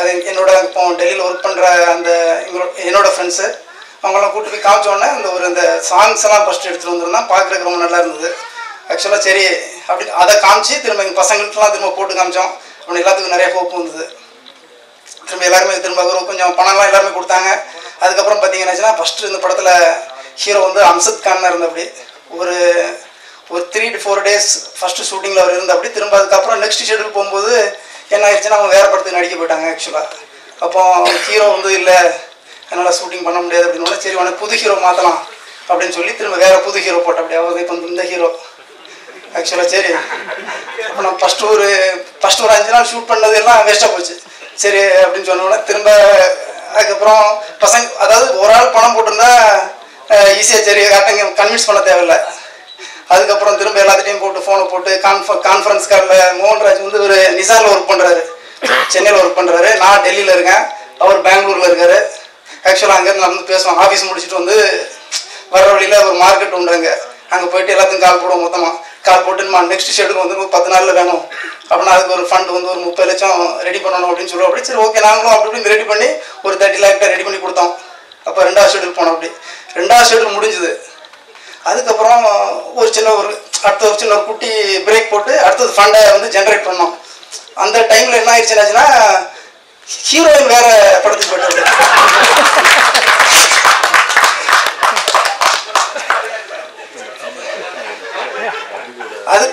அது என்னோட இப்போ டெல்லியில் ஒர்க் பண்ணுற அந்த எங்களோட என்னோட ஃப்ரெண்ட்ஸு அவங்களாம் கூட்டு போய் காமிச்ச உடனே அந்த ஒரு இந்த சாங்ஸ் எல்லாம் ஃபஸ்ட்டு எடுத்துகிட்டு வந்திருந்தான். பார்க்குறதுக்கு ரொம்ப நல்லா இருந்தது. ஆக்சுவலாக சரி அப்படி அதை காமிச்சு திரும்ப எங்கள் பசங்களுக்குலாம் திரும்ப போட்டு காமிச்சோம். அப்படி எல்லாத்துக்கும் நிறைய ஹோப் வந்தது. திரும்ப எல்லாருமே திரும்ப கொஞ்சம் பணம்லாம் எல்லாருமே கொடுத்தாங்க. அதுக்கப்புறம் பார்த்தீங்கன்னா ஃபஸ்ட்டு இந்த படத்தில் ஹீரோ வந்து அம்சத் கான் இருந்தபடி ஒரு ஒரு three to four days first ஷூட்டிங்கில் அவர் இருந்தபடி திரும்ப அதுக்கப்புறம் நெக்ஸ்ட் ஷெடியூல் போகும்போது என்ன ஆயிடுச்சுன்னா அவங்க வேறு படத்துக்கு நடிக்க போயிட்டாங்க ஆக்சுவலாக அப்போ ஹீரோ வந்து இல்லை என்னால் ஷூட்டிங் பண்ண முடியாது அப்படின்னு சரி உனக்கு புது ஹீரோ மாற்றலாம் அப்படின்னு சொல்லி திரும்ப வேறு புது ஹீரோ போட்ட அப்படியே அதாவது இப்போ இந்த ஹீரோ ஆக்சுவலாக சரி. அப்போ நான் ஃபஸ்ட்டு ஒரு ஃபஸ்ட்டு ஒரு அஞ்சு நாள் ஷூட் பண்ணது எல்லாம் வேஸ்ட்டாக போச்சு. சரி அப்படின்னு சொன்னோடனே திரும்ப அதுக்கப்புறம் பசங்க அதாவது ஒரு ஆள் பணம் போட்டிருந்தா ஈஸியாக சரி கரெக்டாக கன்வின்ஸ் பண்ண தேவையில்லை. அதுக்கப்புறம் திரும்ப எல்லாத்துட்டையும் போட்டு ஃபோனை போட்டு கான்ஃப கான்ஃபரன்ஸ் காலில் மோகன்ராஜ் வந்து ஒரு நிசாரில் ஒர்க் பண்ணுறாரு சென்னையில் ஒர்க் பண்ணுறாரு நான் டெல்லியில் இருக்கேன். அவர் பெங்களூரில் இருக்காரு. ஆக்சுவலாக அங்கேருந்து நம்ம பேசுவோம் ஆஃபீஸ் முடிச்சுட்டு வந்து வர வழியில் ஒரு மார்க்கெட் உண்டு அங்கே. அங்கே போயிட்டு எல்லாத்துக்கும் கால் போடுவோம் மொத்தமாக கால் போட்டு நம்ம நெக்ஸ்ட் ஷெட்யூல் வந்து பத்து நாளில் வேணும். அப்படின்னா அதுக்கு ஒரு ஃபண்ட் வந்து ஒரு முப்பது லட்சம் ரெடி பண்ணணும் அப்படின்னு சொல்லுவோம். அப்படி சரி ஓகே நாங்களும் அப்படி இப்படி ரெடி பண்ணி ஒரு தேர்ட்டி லேக்கிட்ட ரெடி பண்ணி கொடுத்தோம். அப்போ ரெண்டாவது ஷெட்யூல் போனோம் அப்படி. ரெண்டாவது ஷெட்யூல் முடிஞ்சுது. அதுக்கப்புறம் ஒரு சின்ன ஒரு அடுத்த ஒரு சின்ன ஒரு குட்டி பிரேக் போட்டு அடுத்தது ஃபண்டை வந்து ஜென்ரேட் பண்ணோம். அந்த டைமில் என்ன ஆயிடுச்சுனாச்சுன்னா ஹீரோயின் வேற படத்துக்கு போயிட்டு அது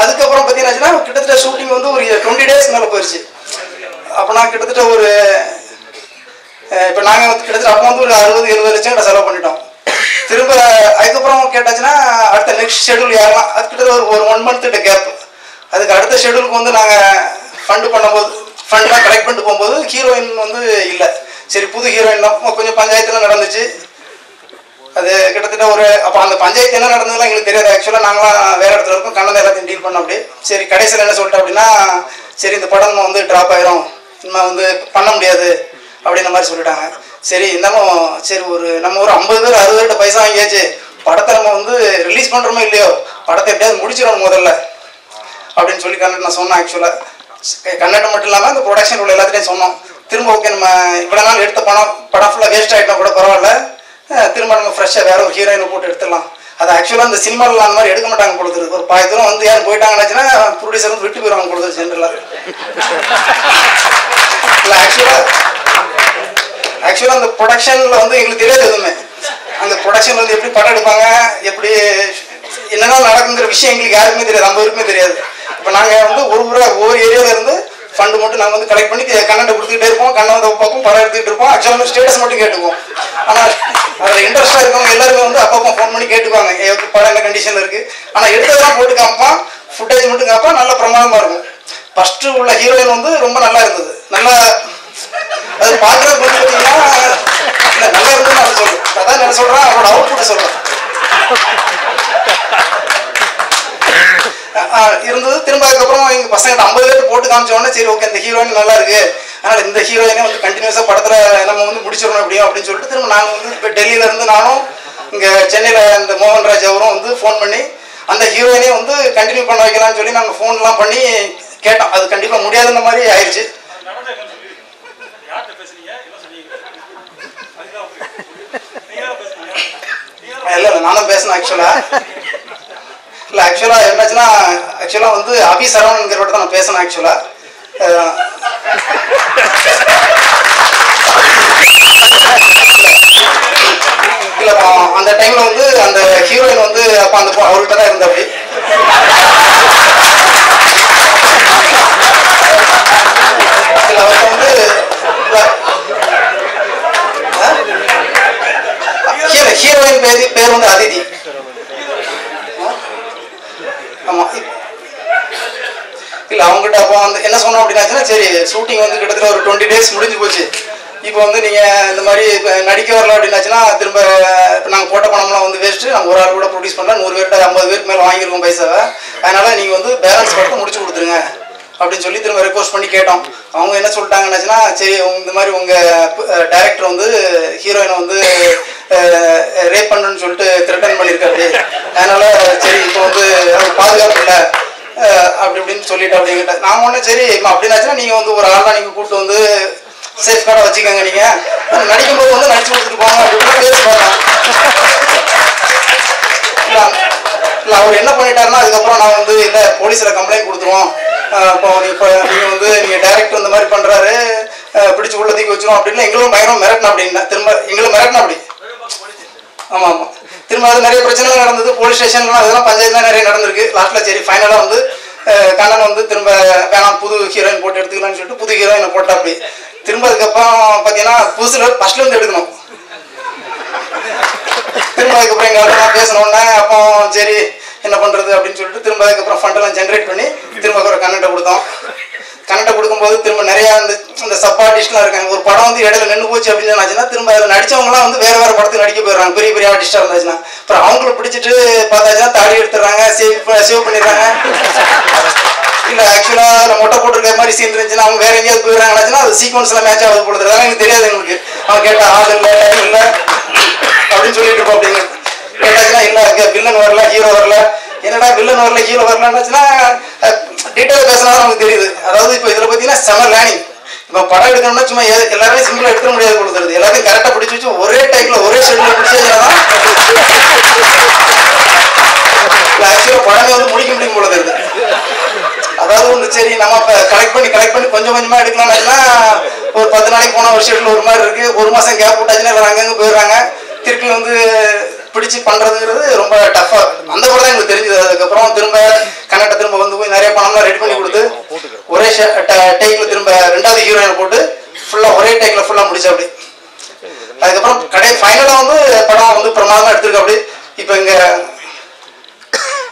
அதுக்கப்புறம் பார்த்தீங்கன்னா கிட்டத்தட்ட ஷூட்டிங் வந்து ஒரு டுவெண்ட்டி டேஸ் மேலே போயிடுச்சு அப்போ நான் கிட்டத்தட்ட ஒரு இப்போ நாங்கள் வந்து கிட்டத்தட்ட அப்போ வந்து ஒரு அறுபது எழுபது லட்சம் கிட்ட செலவு பண்ணிட்டோம். திரும்ப அதுக்கப்புறம் கேட்டாச்சுன்னா அடுத்த நெக்ஸ்ட் ஷெடியூல் ஏறலாம் அது கிட்டத்தட்ட ஒரு ஒரு ஒன் மந்த் கிட்ட கேப் அதுக்கு அடுத்த ஷெடியூலுக்கு வந்து நாங்கள் ஃபண்டு பண்ணும்போது ஃபண்ட்லாம் கலெக்ட் பண்ணிட்டு போகும்போது ஹீரோயின் வந்து இல்லை. சரி புது ஹீரோயின் தான். கொஞ்சம் பஞ்சாயத்துலாம் நடந்துச்சு. அது கிட்டத்தட்ட ஒரு அப்போ அந்த பஞ்சாயத்து என்ன நடந்ததுலாம் எங்களுக்கு தெரியாது. ஆக்சுவலாக நாங்களாம் வேறு இடத்துல இருக்கோம். கண்ணன் எல்லாத்தையும் டீல் பண்ண அப்படி சரி கடைசியில் என்ன சொல்லிட்டேன் அப்படின்னா சரி இந்த படம் நம்ம வந்து ட்ராப் ஆயிரும். இனிமே வந்து பண்ண முடியாது அப்படின்ற மாதிரி சொல்லிட்டாங்க. சரி இருந்தாலும் சரி ஒரு நம்ம ஒரு ஐம்பது பேர் அறுபது பேர்கிட்ட பைசா வாங்கியாச்சு. படத்தை நம்ம வந்து ரிலீஸ் பண்ணுறோமோ இல்லையோ? படத்தை எப்படியாவது முடிச்சிடணும் முதல்ல. அப்படின்னு சொல்லி கண்ணட் நான் சொன்னேன் ஆக்சுவலாக கன்னடம் மட்டும் இல்லாமல் இந்த ப்ரொடக்ஷன் உள்ள எல்லாத்துலேயும் சொன்னோம். திரும்ப ஓகே நம்ம இவ்வளோ நாள் எடுத்த படம் படம் ஃபுல்லாக வேஸ்ட் ஆகிட்டா கூட பரவாயில்ல. திரும்ப நம்ம ஃப்ரெஷ்ஷாக வேற ஒரு ஹீரோயினை போட்டு எடுத்துடலாம். அது ஆக்சுவலாக இந்த சினிமாவில் அந்த மாதிரி எடுக்க மாட்டாங்க பொழுது ஒரு பாய் தூரம் வந்து யாரும் போயிட்டாங்கன்னாச்சுன்னா ப்ரொடியூசர் வந்து விட்டு போயிடுவாங்க பொழுது ஜென்ரலாக இல்லை ஆக்சுவலாக ஆக்சுவலாக அந்த ப்ரொடக்ஷனில் வந்து எங்களுக்கு தெரியாது எதுவுமே. அந்த ப்ரொடக்ஷன் வந்து எப்படி படம் எடுப்பாங்க எப்படி என்னென்ன நடக்குங்கிற விஷயம் எங்களுக்கு யாருக்குமே தெரியாது நம்ம வரைக்குமே தெரியாது. இப்போ நாங்கள் வந்து ஒரு ஊரா ஒவ்வொரு ஏரியாவில் இருந்து ஃபண்டு மட்டும் நாங்கள் வந்து கலெக்ட் பண்ணி கண்ணை கொடுத்துக்கிட்டே இருப்போம் கண்ணை வந்து பார்ப்போம் படம் எடுத்துக்கிட்டு இருப்போம். ஆக்சுவலாக ஸ்டேட்டஸ் மட்டும் கேட்டுக்குவோம். ஆனால் அதில் இன்ட்ரெஸ்ட்டாக இருக்கவங்க எல்லாருமே வந்து அப்பப்போ ஃபோன் பண்ணி கேட்டுக்குவாங்க "ஏ, படம் என்ன கண்டிஷனில் இருக்குது ஆனால் எடுத்ததெல்லாம் போட்டு காமிப்பான் ஃபுட்டேஜ் மட்டும் காமிப்பான் நல்ல பிரமாதமாக இருக்கும். ஃபஸ்ட்டு உள்ள ஹீரோயின் வந்து ரொம்ப நல்லா இருந்தது. நல்லா அது பார்க்குறது வந்து பார்த்தீங்கன்னா நல்லா இருக்குன்னு நான் சொல்றேன் அதான் நான் சொல்கிறேன் அவுட் அவுட்புட் சொல்கிறேன் இருந்தது. திரும்ப அதுக்கப்புறம் எங்கள் பசங்க ஐம்பது பேர் போட்டு காமிச்ச உடனே சரி ஓகே இந்த ஹீரோயின் நல்லா இருக்கு. அதனால் இந்த ஹீரோயினே வந்து கண்டினியூஸாக படத்தில் நம்ம வந்து முடிச்சிடணும் அப்படியும் அப்படின்னு சொல்லிட்டு திரும்ப நாங்கள் வந்து இப்போ டெல்லியில இருந்து நானும் இங்கே சென்னையில் இந்த மோகன்ராஜ் அவரும் வந்து ஃபோன் பண்ணி அந்த ஹீரோயினே வந்து கண்டினியூ பண்ண வைக்கலாம்னு சொல்லி நாங்கள் ஃபோன்லாம் பண்ணி கேட்டோம். அது கண்டிப்பாக முடியாதுன்ற மாதிரி ஆயிடுச்சு யார்கிட்ட பேசுனீங்க என்ன சொன்னீங்க அதுதான் நீங்க தான் பேசுனீங்க நீங்க தான் இல்லை இல்லை நானும் பேசினேன் ஆக்சுவலாக இல்லை ஆக்சுவலாக என்னாச்சுன்னா ஆக்சுவலாக வந்து அபி சரவணங்கிறவட்ட தான் நான் பேசினேன் ஆக்சுவலாக இல்லை அந்த டைமில் வந்து அந்த ஹீரோயின் வந்து அப்போ அந்த அவர்கிட்ட தான் இருந்தா அப்படி இல்லை அவர்கிட்ட வந்து இல்ல, ஹீரோ ஹீரோயின் பேர் பேர் வந்து அதிதி ஆமா இல்லை அவங்ககிட்ட அப்போ வந்து என்ன சொன்னோம் அப்படின்னாச்சுன்னா சரி ஷூட்டிங் வந்து கிட்டத்தட்ட ஒரு டுவெண்ட்டி டேஸ் முடிஞ்சு போச்சு. இப்போ வந்து நீங்கள் இந்த மாதிரி இப்போ நடிக்க வரல அப்படின்னாச்சுன்னா திரும்ப இப்போ நாங்கள் போட்ட பணம்லாம் வந்து வேஸ்ட்டு நாங்கள் ஒரு ஆள் கூட ப்ரொடியூஸ் பண்ணலாம் நூறு பேர்கிட்ட ஐம்பது பேருக்கு மேலே வாங்கியிருக்கோம் பைசாவை. அதனால் நீங்கள் வந்து பேலன்ஸ் படத்தை முடிச்சு கொடுத்துருங்க அப்படின்னு சொல்லி திரும்ப ரெக்வஸ்ட் பண்ணி கேட்டோம். அவங்க என்ன சொல்லிட்டாங்கன்னாச்சுன்னா சரி இந்த மாதிரி உங்கள் டேரக்டர் வந்து ஹீரோயினை வந்து ரேப் பண்ணுன்னு சொல்லிட்டு த்ரெட்டன் பண்ணியிருக்காரு. அதனால் சரி இப்போ வந்து பாதுகாப்பு இல்லை. அப்படி இப்படின்னு சொல்லிட்டு அப்படிங்கிட்ட நான் ஒன்றும் சரி அப்படின்னாச்சுன்னா நீங்கள் வந்து ஒரு ஆளாக நீங்கள் கூப்பிட்டு வந்து சேஃப் கார்டை வச்சுக்கோங்க நீங்கள் நடிக்கும்போது வந்து நடிச்சு கொடுத்துட்டு போங்க அப்படின்னு பேசி பார்த்தேன் அவர் என்ன பண்ணிட்டாருன்னா அதுக்கப்புறம் நான் வந்து இல்லை போலீஸ்ல கம்ப்ளைண்ட் கொடுத்துருவோம். இப்போ இப்போ நீங்க வந்து நீங்க டைரக்ட் இந்த மாதிரி பண்றாரு அஹ் பிடிச்சு உள்ள தூக்கி வச்சிரும் அப்படின்னு எங்களும் பயங்கரம் மிரட்டினா அப்படின்னா திரும்ப எங்களும் மிரட்டினா அப்படி. ஆமாம் ஆமாம் திரும்ப அது நிறைய பிரச்சனைகள் நடந்தது. போலீஸ் ஸ்டேஷன்லாம் அதெல்லாம் பஞ்சாயத்துலாம் நிறைய நடந்திருக்கு. லாஸ்ட்டில் சரி ஃபைனலாக வந்து கண்ணன் வந்து திரும்ப வேணாம் புது ஹீரோயின் போட்டு எடுத்துக்கலாம்னு சொல்லிட்டு புது ஹீரோயினை போட்டா அப்படி திரும்ப அதுக்கப்புறம் பார்த்தீங்கன்னா புதுசில் ஃபஸ்ட்லேருந்து எடுக்கணும். திரும்ப அதுக்கப்புறம் எங்கள் ஆளுநர் பேசின அப்போ சரி என்ன பண்ணுறது அப்படின்னு சொல்லிட்டு திரும்ப அதுக்கப்புறம் ஃபண்டெல்லாம் ஜென்ரேட் பண்ணி திரும்ப ஒரு கண்ணன்ட்ட கொடுத்தோம். கன்னட்டை கொடுக்கும்போது திரும்ப நிறைய அந்த இந்த சப் ஆர்டிஸ்ட்லாம் இருக்காங்க. ஒரு படம் வந்து இடையில நின்று போச்சு அப்படின்னு சொன்னாச்சுன்னா திரும்ப அதில் நடித்தவங்களாம் வந்து வேற வேற படத்துக்கு நடிக்க போயிடுறாங்க. பெரிய பெரிய ஆர்டிஸ்டாக இருந்தாச்சுன்னா. அப்புறம் அவங்கள பிடிச்சிட்டு பார்த்தாச்சுன்னா தாடி எடுத்துடுறாங்க சேவ் சேவ் பண்ணிடுறாங்க. இல்லை ஆக்சுவலாக நம்ம மொட்டை போட்டிருக்க மாதிரி சீன் இருந்துச்சுன்னா அவங்க வேற எங்கேயாவது போயிடுறாங்கன்னாச்சுன்னா அது சீக்வன்ஸ்ல மேட்ச் ஆகுது போடுறது எனக்கு தெரியாது எங்களுக்கு. அவன் கேட்டா ஆள் இல்லை டைம் இல்லை அப்படின்னு சொல்லிட்டு இருப்போம் அப்படிங்க கேட்டாச்சுன்னா இல்லை வில்லன் வரல ஹீரோ என்னடா வில்லன் வரல ஹீரோ வரலன்னாச்சுன்னா டீட்டெயில் பேசினா நமக்கு தெரியுது. அதாவது இப்போ இதில் பார்த்தீங்கன்னா செம லேர்னிங் இப்போ படம் எடுக்கணும்னா சும்மா எ- எல்லாருமே சிம்பிளாக எடுக்க முடியாது கொடுத்துருது எல்லாத்தையும் கரெக்டாக பிடிச்சி வச்சு ஒரே டைமில் ஒரே ஷெட்யூலில் பிடிச்சதுதான் ஆக்சுவலாக படமே வந்து முடிக்க முடியும் போல தெரியுது. அதாவது வந்து சரி நம்ம இப்போ கலெக்ட் பண்ணி கலெக்ட் பண்ணி கொஞ்சம் கொஞ்சமாக எடுக்கலாம்னா ஒரு பத்து நாளைக்கு போன ஒரு ஷெட்யூல் ஒரு மாதிரி இருக்குது ஒரு மாதம் கேப் விட்டாச்சுன்னா எல்லாரும் அங்கங்கே போயிடுறாங்க. திருப்பி வந்து பிடிச்சு பண்றதுங்கிறது ரொம்ப டஃபா அந்த படம் தான் எங்களுக்கு தெரிஞ்சது. அதுக்கப்புறம் திரும்ப கன்னட திரும்ப வந்து போய் நிறைய பணம்லாம் ரெடி பண்ணி கொடுத்து ஒரே டேக்ல திரும்ப ரெண்டாவது ஹீரோயின் போட்டு ஃபுல்லா ஒரே டேக்ல ஃபுல்லா முடிச்சு அப்படி. அதுக்கப்புறம் கடை ஃபைனலா வந்து படம் வந்து பிரமாதமா எடுத்திருக்கு அப்படி. இப்போ இங்க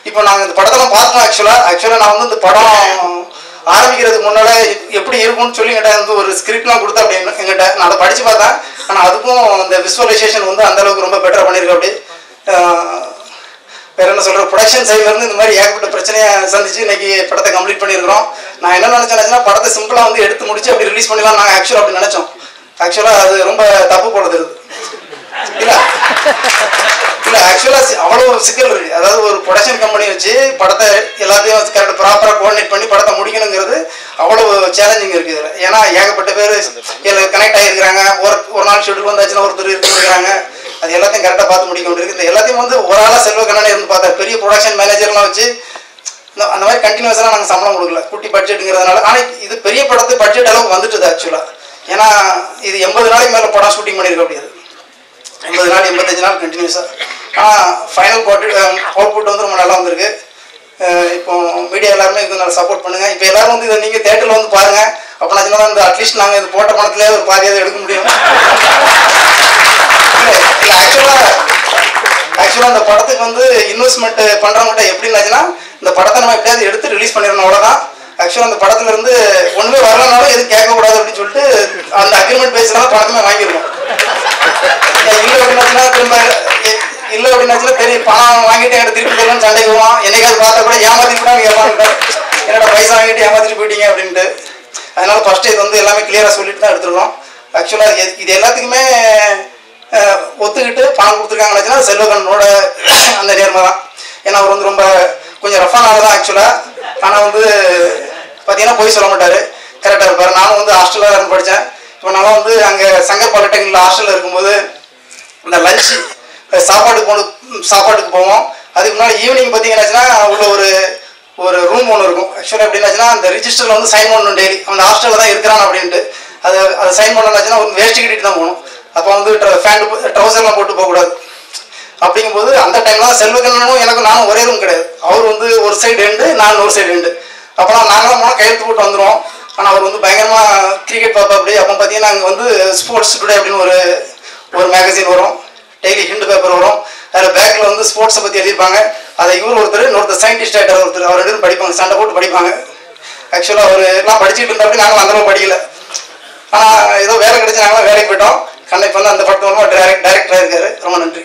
இப்போ நாங்கள் இந்த படத்தெல்லாம் பார்த்தோம் ஆக்சுவலாக ஆக்சுவலாக நான் வந்து இந்த படம் ஆரம்பிக்கிறதுக்கு முன்னால எப்படி இருக்கும்னு சொல்லி என்கிட்ட வந்து ஒரு ஸ்கிரிப்ட்லாம் கொடுத்தா அப்படின்னு எங்கிட்ட நான் அதை படித்து பார்த்தேன். ஆனால் அதுக்கும் அந்த விசுவலைசேஷன் வந்து அந்த அளவுக்கு ரொம்ப பெட்டராக பண்ணியிருக்கு அப்படி. வேற என்ன சொல்ற ப்ரொடக்ஷன் சைட்ல இருந்து இந்த மாதிரி ஏகப்பட்ட பிரச்சனையை சந்திச்சு இன்னைக்கு படத்தை கம்ப்ளீட் பண்ணியிருக்கிறோம். நான் என்ன நினைச்சேன்னா படத்தை சிம்பிளா வந்து எடுத்து முடிச்சு அப்படி ரிலீஸ் பண்ணலாம் நாங்கள் ஆக்சுவலாக அப்படி நினைச்சோம். ஆக்சுவலாக அது ரொம்ப தப்பு போடுறது இல்லை? இல்லை ஆக்சுவலாக அவ்வளோ ஒரு சிக்கல் இருக்குது அதாவது ஒரு ப்ரொடக்ஷன் கம்பெனி வச்சு படத்தை எல்லாத்தையும் கரெக்ட் ப்ராப்பராக கோஆர்டினேட் பண்ணி படத்தை முடிக்கணுங்கிறது அவ்வளோ சேலஞ்சிங் இருக்குது இதில். ஏன்னா ஏகப்பட்ட பேர் இதில் கனெக்ட் ஆகிருக்கிறாங்க ஒரு ஒரு நாள் ஷெட்யூல் வந்தாச்சுன்னா ஒருத்தர் இருக்கிறாங்க. அது எல்லாத்தையும் கரெக்டாக பார்த்து முடிக்க வேண்டியிருக்கு. இந்த எல்லாத்தையும் வந்து ஒரு ஆளாக செல்வ கண்ணனே இருந்து பார்த்தா பெரிய ப்ரொடக்ஷன் மேனேஜர்லாம் வச்சு இந்த- அந்த மாதிரி கண்டினியூஸாக நாங்கள் சம்பளம் கொடுக்கல. குட்டி பட்ஜெட்டுங்கிறதுனால ஆனால் இது பெரிய படத்து பட்ஜெட் அளவுக்கு வந்துட்டுது ஆக்சுவலாக ஏன்னா இது எண்பது நாளைக்கு மேலே படம் ஷூட்டிங் பண்ணியிருக்க முடியாது எண்பது நாள் எண்பத்தஞ்சு நாள் கண்டினியூஸாக ஆனால் ஃபைனல் அவுட்புட் வந்து ரொம்ப நல்லா வந்திருக்கு. இப்போ மீடியா எல்லாருமே இது நல்லா சப்போர்ட் பண்ணுங்கள் இப்போ எல்லாரும் வந்து இதை நீங்கள் தேட்டரில் வந்து பாருங்கள் அப்போ நான் சொன்னால் இந்த அட்லீஸ்ட் நாங்கள் இது போட்ட பணத்துலேயே ஒரு பாதியாவது எடுக்க முடியும். இல்லை ஆக்சுவலாக ஆக்சுவலாக அந்த படத்துக்கு வந்து இன்வெஸ்ட்மெண்ட் பண்ணுறவங்ககிட்ட எப்படின்னாச்சுன்னா இந்த படத்தை நம்ம எப்படியாவது எடுத்து ரிலீஸ் பண்ணிடணும் அவ்வளோதான் ஆக்சுவலாக அந்த படத்துல இருந்து ஒன்றுமே வரலனாலும் எதுவும் கேட்கக்கூடாது அப்படின்னு சொல்லிட்டு அந்த அக்ரிமெண்ட் பேஸ்ல தான் படமே வாங்கியிருக்கோம். இல்லை அப்படின்னாச்சுன்னா திரும்ப இல்லை அப்படின்னாச்சுன்னா பெரிய பணம் வாங்கிட்டு என்கிட்ட திருப்பி தரணும்னு சண்டை வருவான் என்னைக்காவது பார்த்தா கூட ஏமாத்தி கூட கேட்பாங்க என்னோட பைசா வாங்கிட்டு ஏமாத்திட்டு போயிட்டீங்க அப்படின்ட்டு. அதனால ஃபர்ஸ்ட் இது வந்து எல்லாமே கிளியரா சொல்லிட்டு தான் எடுத்துருக்கோம். ஆக்சுவலாக இது எல்லாத்துக்குமே ஒத்துக்கிட்டு பணம் கொடுத்துருக்காங்கன்னாச்சுன்னா செல்வகண்ணனோட அந்த நேர்மை தான். ஏன்னா அவர் வந்து ரொம்ப கொஞ்சம் ரஃபானாக தான் ஆக்சுவலாக ஆனால் வந்து பார்த்தீங்கன்னா போய் சொல்ல மாட்டார். கரெக்டாக இருப்பார். நானும் வந்து ஹாஸ்டலில் இருந்து படித்தேன் இப்போ நான் வந்து அங்கே சங்கர் பாலிடெக்னிக்கில் ஹாஸ்டலில் இருக்கும்போது இந்த லஞ்சு சாப்பாட்டுக்கு போன சாப்பாட்டுக்கு போவோம். அதுக்கு முன்னாடி ஈவினிங் பார்த்தீங்கன்னாச்சுன்னா உள்ள ஒரு ஒரு ரூம் ஒன்று இருக்கும். ஆக்சுவலாக எப்படின்னாச்சுன்னா அந்த ரிஜிஸ்டரில் வந்து சைன் பண்ணணும் டெய்லி அந்த ஹாஸ்டலில் தான் இருக்கிறான் அப்படின்ட்டு. அதை அதை சைன் பண்ணலாச்சுன்னா ஒரு வேஷ்டி கட்டிட்டு தான் போகணும். அப்போ வந்து ஃபேண்ட் ட்ரௌசர்லாம் போட்டு போகக்கூடாது அப்படிங்கும்போது அந்த டைம்லாம் தான் செல்வகண்ணனும் எனக்கு நானும் ஒரே ரூம் கிடையாது. அவர் வந்து ஒரு சைடு எண்டு நான் ஒரு சைடு எண்டு அப்போலாம் நாங்களாம் போனால் கையெழுத்து போட்டு வந்துடுவோம் ஆனால் அவர் வந்து பயங்கரமாக கிரிக்கெட் பார்ப்பா அப்படி அப்போ பார்த்தீங்கன்னா நாங்கள் வந்து ஸ்போர்ட்ஸ் டுடே அப்படின்னு ஒரு ஒரு மேகசின் வரும் டெய்லி ஹிண்ட் பேப்பர் வரும். அதில் பேக்கில் வந்து ஸ்போர்ட்ஸை பற்றி எழுதியிருப்பாங்க. அதை இவர் ஒருத்தர் இன்னொருத்தர் சயின்டிஸ்ட் ஆகிட்டார் ஒருத்தர். அவர் ரெண்டு படிப்பாங்க சண்டை போட்டு படிப்பாங்க. ஆக்சுவலாக அவர் எல்லாம் படிச்சுட்டு இருந்தா நாங்களும் அந்தளவு படிக்கல. ஆனால் ஏதோ வேலை கிடைச்சி நாங்களாம் வேலைக்கு போயிட்டோம். கண்ணை வந்து அந்த படத்து மூலமாக டேரக்ட் டேரக்டராக இருக்கார். ரொம்ப நன்றி.